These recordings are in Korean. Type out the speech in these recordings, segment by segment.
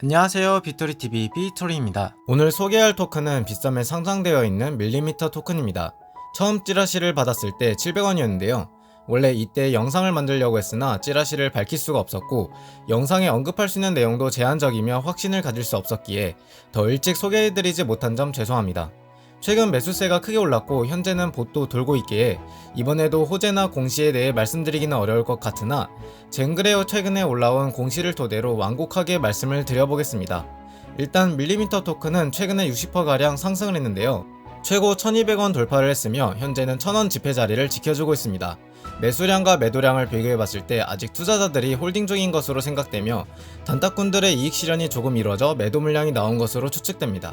안녕하세요. 빅토리TV 빅토리입니다. 오늘 소개할 토큰은 빗썸에 상장되어 있는 밀리미터 토큰입니다. 처음 찌라시를 받았을 때 700원이었는데요. 원래 이때 영상을 만들려고 했으나 찌라시를 밝힐 수가 없었고 영상에 언급할 수 있는 내용도 제한적이며 확신을 가질 수 없었기에 더 일찍 소개해드리지 못한 점 죄송합니다 최근 매수세가 크게 올랐고 현재는 봇도 돌고 있기에 이번에도 호재나 공시에 대해 말씀드리기는 어려울 것 같으나 젠그레어 최근에 올라온 공시를 토대로 완곡하게 말씀을 드려보겠습니다. 일단 밀리미터 토큰은 최근에 60%가량 상승을 했는데요. 최고 1200원 돌파를 했으며 현재는 1000원 지폐 자리를 지켜주고 있습니다. 매수량과 매도량을 비교해봤을 때 아직 투자자들이 홀딩 중인 것으로 생각되며 단타꾼들의 이익 실현이 조금 이뤄져 매도 물량이 나온 것으로 추측됩니다.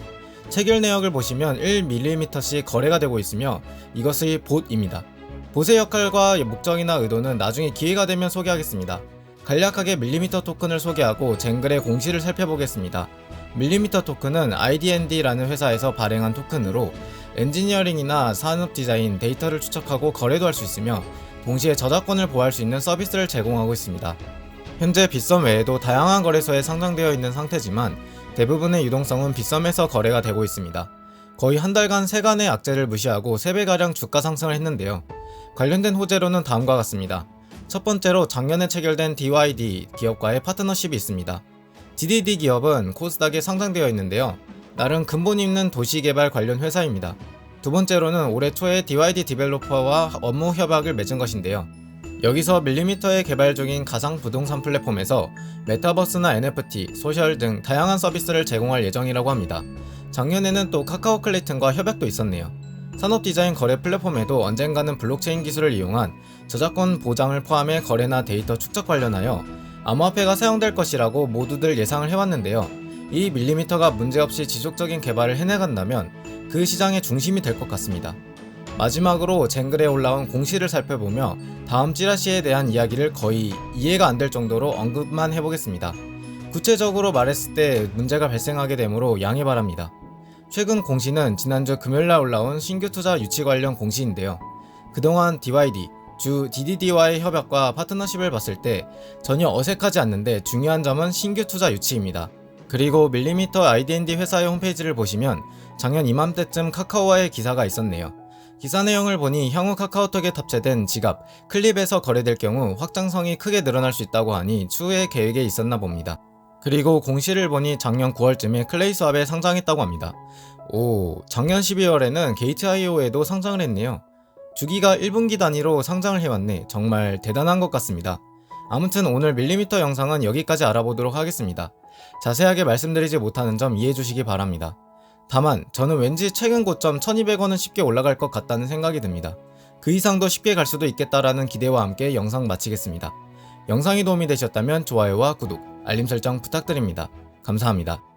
체결 내역을 보시면 1mm씩 거래가 되고 있으며 이것이 봇입니다. 봇의 역할과 목적이나 의도는 나중에 기회가 되면 소개하겠습니다. 간략하게 밀리미터 토큰을 소개하고 젠글의 공시를 살펴보겠습니다. 밀리미터 토큰은 IDND라는 회사에서 발행한 토큰으로 엔지니어링이나 산업 디자인, 데이터를 추적하고 거래도 할 수 있으며 동시에 저작권을 보호할 수 있는 서비스를 제공하고 있습니다. 현재 빗썸 외에도 다양한 거래소에 상장되어 있는 상태지만 대부분의 유동성은 빗썸에서 거래가 되고 있습니다. 거의 한 달간 세간의 악재를 무시하고 3배가량 주가 상승을 했는데요. 관련된 호재로는 다음과 같습니다. 첫 번째로 작년에 체결된 DYD 기업과의 파트너십이 있습니다. DDD 기업은 코스닥에 상장되어 있는데요. 나름 근본 있는 도시개발 관련 회사입니다. 두 번째로는 올해 초에 DYD 디벨로퍼와 업무 협약을 맺은 것인데요. 여기서 밀리미터의 개발 중인 가상 부동산 플랫폼에서 메타버스나 NFT, 소셜 등 다양한 서비스를 제공할 예정이라고 합니다. 작년에는 또 카카오 클레이튼과 협약도 있었네요. 산업 디자인 거래 플랫폼에도 언젠가는 블록체인 기술을 이용한 저작권 보장을 포함해 거래나 데이터 축적 관련하여 암호화폐가 사용될 것이라고 모두들 예상을 해왔는데요. 이 밀리미터가 문제없이 지속적인 개발을 해나간다면 그 시장의 중심이 될 것 같습니다. 마지막으로 젠글에 올라온 공시를 살펴보며 다음 찌라시에 대한 이야기를 거의 이해가 안 될 정도로 언급만 해보겠습니다. 구체적으로 말했을 때 문제가 발생하게 되므로 양해 바랍니다. 최근 공시는 지난주 금요일날 올라온 신규 투자 유치 관련 공시인데요. 그동안 DYD, 주 DDD와의 협약과 파트너십을 봤을 때 전혀 어색하지 않는데 중요한 점은 신규 투자 유치입니다. 그리고 밀리미터 IDND 회사의 홈페이지를 보시면 작년 이맘때쯤 카카오와의 기사가 있었네요. 기사 내용을 보니 향후 카카오톡에 탑재된 지갑, 클립에서 거래될 경우 확장성이 크게 늘어날 수 있다고 하니 추후에 계획에 있었나 봅니다. 그리고 공시를 보니 작년 9월쯤에 클레이스왑에 상장했다고 합니다. 오, 작년 12월에는 게이트.io에도 상장을 했네요. 주기가 1분기 단위로 상장을 해왔네. 정말 대단한 것 같습니다. 아무튼 오늘 밀리미터 영상은 여기까지 알아보도록 하겠습니다. 자세하게 말씀드리지 못하는 점 이해해 주시기 바랍니다. 다만 저는 왠지 최근 고점 1200원은 쉽게 올라갈 것 같다는 생각이 듭니다. 그 이상도 쉽게 갈 수도 있겠다라는 기대와 함께 영상 마치겠습니다. 영상이 도움이 되셨다면 좋아요와 구독, 알림 설정 부탁드립니다. 감사합니다.